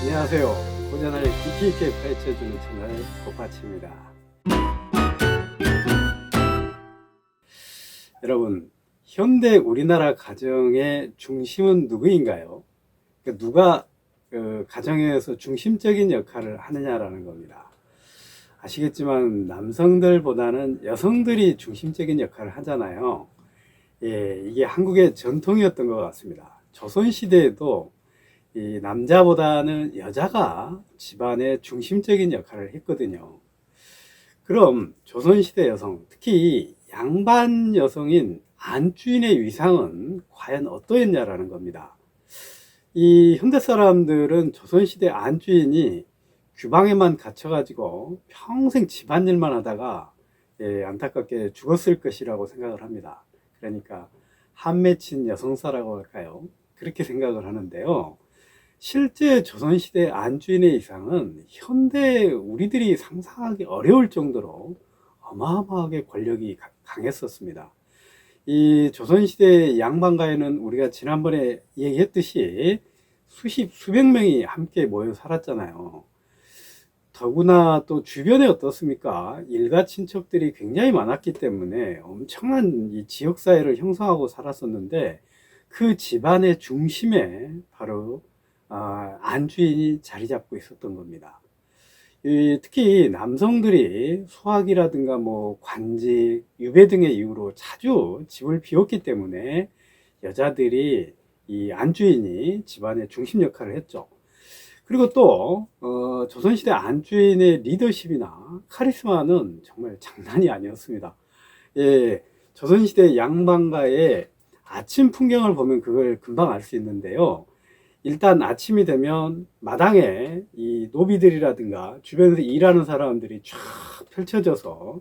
안녕하세요. 고전을 깊이 있게 파헤쳐주는 채널 고파치입니다. 여러분, 현대 우리나라 가정의 중심은 누구인가요? 그 누가 그 가정에서 중심적인 역할을 하느냐라는 겁니다. 아시겠지만 남성들보다는 여성들이 중심적인 역할을 하잖아요. 예, 이게 한국의 전통이었던 것 같습니다. 조선시대에도 이 남자보다는 여자가 집안의 중심적인 역할을 했거든요. 그럼 조선시대 여성, 특히 양반 여성인 안주인의 위상은 과연 어떠했냐라는 겁니다. 이 현대 사람들은 조선시대 안주인이 규방에만 gat혀가지고 평생 집안일만 하다가 예, 안타깝게 죽었을 것이라고 생각을 합니다. 그러니까 한 맺힌 여성사라고 할까요? 그렇게 생각을 하는데요. 실제 조선시대 안주인의 이상은 현대 우리들이 상상하기 어려울 정도로 어마어마하게 권력이 가- 강했었습니다. 이 조선시대 양반가에는 우리가 지난번에 얘기했듯이 수십, 수백 명이 함께 모여 살았잖아요. 더구나 또 주변에 어떻습니까? 일가 친척들이 굉장히 많았기 때문에 엄청난 이 지역사회를 형성하고 살았었는데 그 집안의 중심에 바로 아, 안주인이 자리 잡고 있었던 겁니다. 이, 특히 남성들이 수학이라든가 뭐 관직, 유배 등의 이유로 자주 집을 비웠기 때문에 여자들이 이 안주인이 집안의 중심 역할을 했죠. 그리고 또 어, 조선시대 안주인의 리더십이나 카리스마는 정말 장난이 아니었습니다. 예, 조선시대 양반가의 아침 풍경을 보면 그걸 금방 알 수 있는데요. 일단 아침이 되면 마당에 이 노비들이라든가 주변에서 일하는 사람들이 쫙 펼쳐져서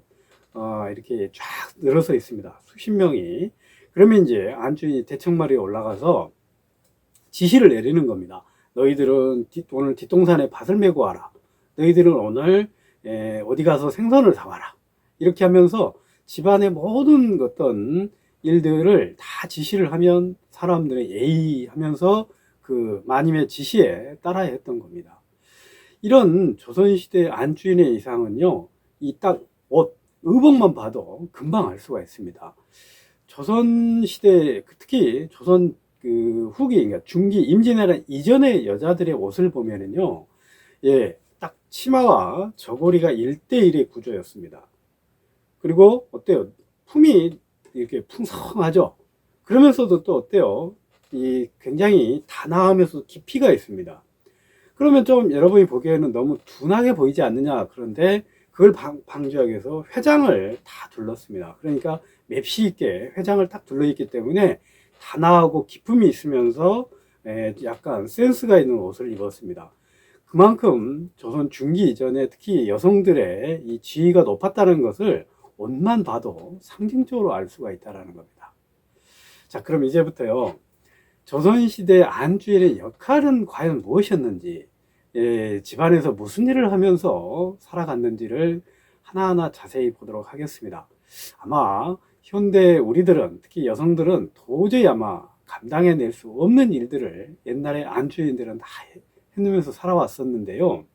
어, 이렇게 쫙 늘어서 있습니다. 수십 명이. 그러면 이제 안주인이 대청마리에 올라가서 지시를 내리는 겁니다. 너희들은 뒷- 오늘 뒷동산에 밭을 메고 와라. 너희들은 오늘 에, 어디 가서 생선을 사와라. 이렇게 하면서 집안의 모든 어떤 일들을 다 지시를 하면 사람들의 예의 하면서 그 마님의 지시에 따라야 했던 겁니다. 이런 조선시대 안주인의 이상은요, 이 딱 옷, 의복만 봐도 금방 알 수가 있습니다. 조선시대, 특히 조선 그 후기, 그러니까 중기, 임진왜란 이전의 여자들의 옷을 보면은요, 예, 딱 치마와 저고리가 1대1의 구조였습니다. 그리고 어때요? 품이 이렇게 풍성하죠? 그러면서도 또 어때요? 이 굉장히 단아하면서 깊이가 있습니다. 그러면 좀 여러분이 보기에는 너무 둔하게 보이지 않느냐. 그런데 그걸 방, 방지하기 위해서 회장을 다 둘렀습니다. 그러니까 맵시 있게 회장을 딱 둘러있기 때문에 단아하고 기품이 있으면서 에, 약간 센스가 있는 옷을 입었습니다. 그만큼 조선 중기 이전에 특히 여성들의 이 지위가 높았다는 것을 옷만 봐도 상징적으로 알 수가 있다는 겁니다. 자, 그럼 이제부터요. 조선시대 안주인의 역할은 과연 무엇이었는지, 예, 집안에서 무슨 일을 하면서 살아갔는지를 하나하나 자세히 보도록 하겠습니다. 아마 현대 우리들은, 특히 여성들은 도저히 아마 감당해낼 수 없는 일들을 옛날에 안주인들은 다 해내면서 살아왔었는데요.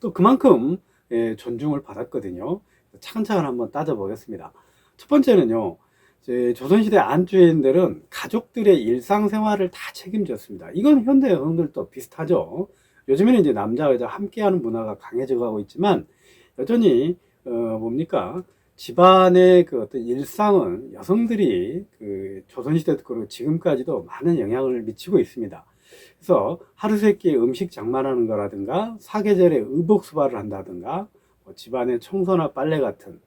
또 그만큼 예, 존중을 받았거든요. 차근차근 한번 따져보겠습니다. 첫 번째는요, 조선시대 안주인들은 가족들의 일상생활을 다 책임졌습니다. 이건 현대 여성들도 비슷하죠. 요즘에는 이제 남자, 여자 함께하는 문화가 강해져 가고 있지만, 여전히, 어, 뭡니까? 집안의 그 어떤 일상은 여성들이 그 조선시대도 그렇고 지금까지도 많은 영향을 미치고 있습니다. 그래서 하루 세끼 음식 장만하는 거라든가, 사계절에 의복 수발을 한다든가, 뭐 집안의 청소나 빨래 같은,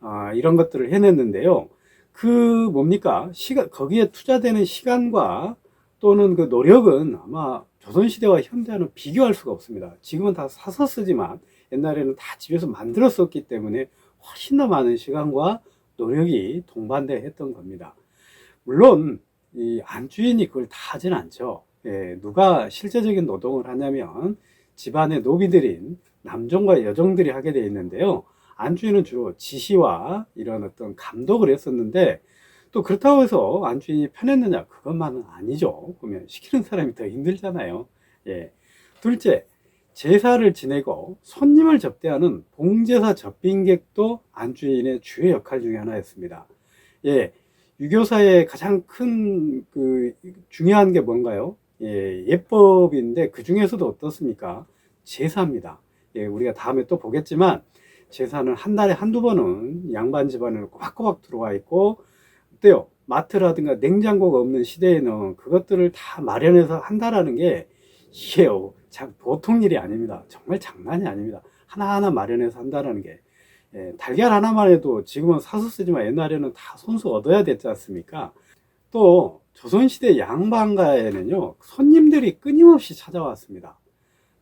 아, 이런 것들을 해냈는데요. 그 뭡니까? 시간, 거기에 투자되는 시간과 또는 그 노력은 아마 조선시대와 현대와는 비교할 수가 없습니다. 지금은 다 사서 쓰지만 옛날에는 다 집에서 만들었었기 때문에 훨씬 더 많은 시간과 노력이 동반되어 했던 겁니다. 물론, 이 안주인이 그걸 다 하진 않죠. 예, 누가 실제적인 노동을 하냐면 집안의 노비들인 남종과 여종들이 하게 되어 있는데요. 안주인은 주로 지시와 이런 어떤 감독을 했었는데 또 그렇다고 해서 안주인이 편했느냐 그것만은 아니죠 보면 시키는 사람이 더 힘들잖아요 예 둘째, 제사를 지내고 손님을 접대하는 봉제사 접빈객도 안주인의 주요 역할 중에 하나였습니다. 예, 유교사의 가장 큰 그 중요한 게 뭔가요? 예, 예법인데 그 중에서도 어떻습니까? 제사입니다. 예, 우리가 다음에 또 보겠지만 제사는 한 달에 한두 번은 양반 집안을 꼬박꼬박 들어와 있고 어때요? 마트라든가 냉장고가 없는 시대에는 그것들을 다 마련해서 한다라는 게 이게 참 보통 일이 아닙니다. 정말 장난이 아닙니다. 하나하나 마련해서 한다라는 게 예, 달걀 하나만 해도 지금은 사서 쓰지만 옛날에는 다 손수 얻어야 됐지 않습니까? 또 조선시대 양반가에는요 손님들이 끊임없이 찾아왔습니다.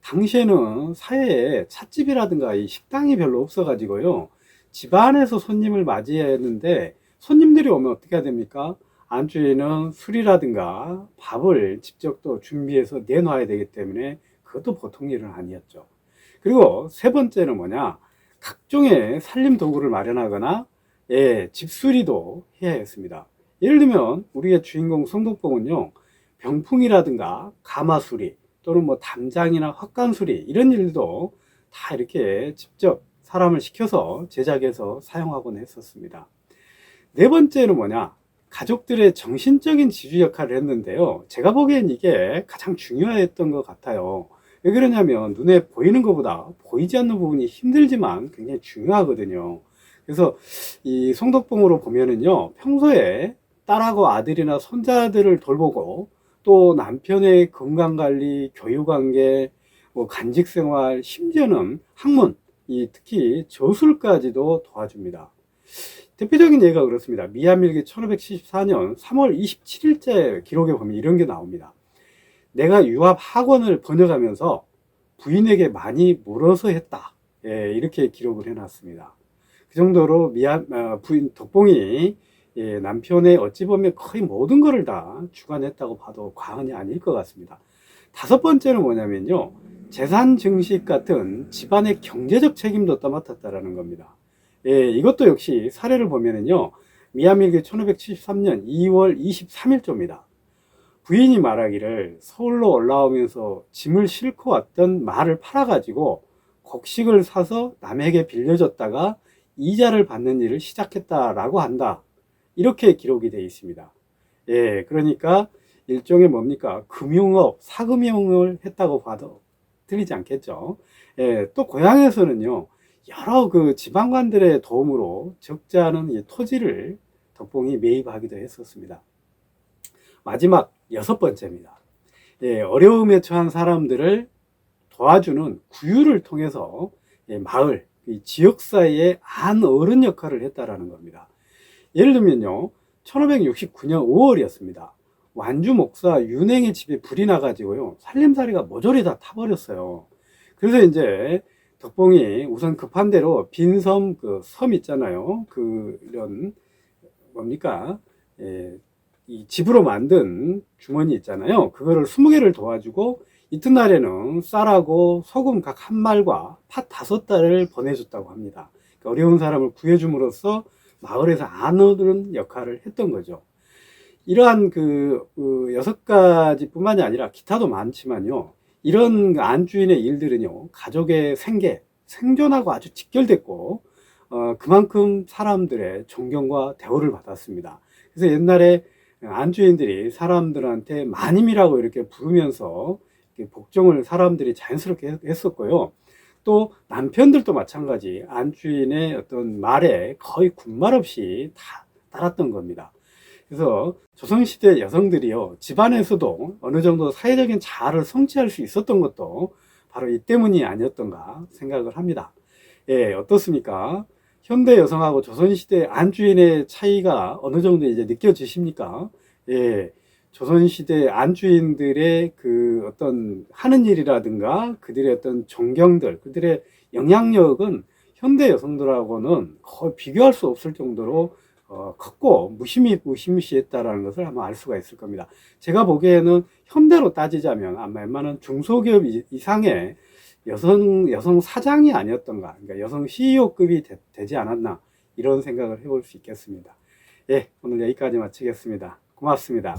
당시에는 사회에 찻집이라든가 이 식당이 별로 없어가지고요 집안에서 손님을 맞이해야 했는데 손님들이 오면 어떻게 해야 됩니까? 안주에는 술이라든가 밥을 직접 또 준비해서 내놔야 되기 때문에 그것도 보통 일은 아니었죠. 그리고 세 번째는 뭐냐? 각종의 살림 도구를 마련하거나 예, 집수리도 해야 했습니다. 예를 들면 우리의 주인공 성덕봉은요 병풍이라든가 가마수리 또는 뭐 담장이나 헛간 수리 이런 일도 다 이렇게 직접 사람을 시켜서 제작해서 사용하곤 했었습니다. 네 번째는 뭐냐? 가족들의 정신적인 지주 역할을 했는데요. 제가 보기엔 이게 가장 중요했던 것 같아요. 왜 그러냐면 눈에 보이는 것보다 보이지 않는 부분이 힘들지만 굉장히 중요하거든요. 그래서 이 송덕봉으로 보면은요 평소에 딸하고 아들이나 손자들을 돌보고 또 남편의 건강관리, 교육관계, 뭐 간직생활, 심지어는 학문, 이 특히 저술까지도 도와줍니다. 대표적인 예가 그렇습니다. 미야밀기 1574년 3월 27일째 기록에 보면 이런 게 나옵니다. 내가 유압 학원을 번역하면서 부인에게 많이 물어서 했다. 예, 이렇게 기록을 해놨습니다. 그 정도로 미야, 어, 부인 덕봉이 예, 남편의 어찌 보면 거의 모든 것을 다 주관했다고 봐도 과언이 아닐 것 같습니다. 다섯 번째는 뭐냐면요. 재산 증식 같은 집안의 경제적 책임도 떠맡았다라는 겁니다. 예, 이것도 역시 사례를 보면은요. 미야밀기 1573년 2월 23일조입니다. 부인이 말하기를 서울로 올라오면서 짐을 싣고 왔던 말을 팔아가지고 곡식을 사서 남에게 빌려줬다가 이자를 받는 일을 시작했다라고 한다. 이렇게 기록이 되어 있습니다. 예, 그러니까 일종의 뭡니까? 금융업, 사금융을 했다고 봐도 틀리지 않겠죠. 예, 또 고향에서는요, 여러 그 지방관들의 도움으로 적지 않은 이 토지를 덕봉이 매입하기도 했었습니다. 마지막 여섯 번째입니다. 예, 어려움에 처한 사람들을 도와주는 구유를 통해서 예, 마을, 지역 사회의 한 어른 역할을 했다라는 겁니다. 예를 들면요, 1569년 5월이었습니다. 완주 목사 윤행의 집에 불이 나가지고요, 살림살이가 모조리 다 타버렸어요. 그래서 이제 덕봉이 우선 급한 대로 빈섬 그 섬 있잖아요. 그 이런 뭡니까? 예, 이 집으로 만든 주머니 있잖아요. 그거를 20개를 도와주고 이튿날에는 쌀하고 소금 각 한 말과 팥 다섯 달을 보내줬다고 합니다. 그러니까 어려운 사람을 구해줌으로써 마을에서 안오는 역할을 했던 거죠. 이러한 그, 그 여섯 가지뿐만이 아니라 기타도 많지만요. 이런 안주인의 일들은요. 가족의 생계, 생존하고 아주 직결됐고 어, 그만큼 사람들의 존경과 대우를 받았습니다. 그래서 옛날에 안주인들이 사람들한테 마님이라고 이렇게 부르면서 복종을 사람들이 자연스럽게 했었고요. 또 남편들도 마찬가지 안주인의 어떤 말에 거의 군말 없이 다 따랐던 겁니다. 그래서 조선시대 여성들이요 집안에서도 어느 정도 사회적인 자아를 성취할 수 있었던 것도 바로 이 때문이 아니었던가 생각을 합니다. 예, 어떻습니까? 현대 여성하고 조선시대 안주인의 차이가 어느 정도 이제 느껴지십니까? 예, 조선시대 안주인들의 그 어떤 하는 일이라든가 그들의 어떤 존경들, 그들의 영향력은 현대 여성들하고는 거의 비교할 수 없을 정도로 어, 컸고 무심히 무시무시했다라는 것을 아마 알 수가 있을 겁니다. 제가 보기에는 현대로 따지자면 아마 웬만한 중소기업 이상의 여성 여성 사장이 아니었던가, 그러니까 여성 CEO급이 되, 지 않았나 이런 생각을 해볼 수 있겠습니다. 예, 오늘 여기까지 마치겠습니다. 고맙습니다.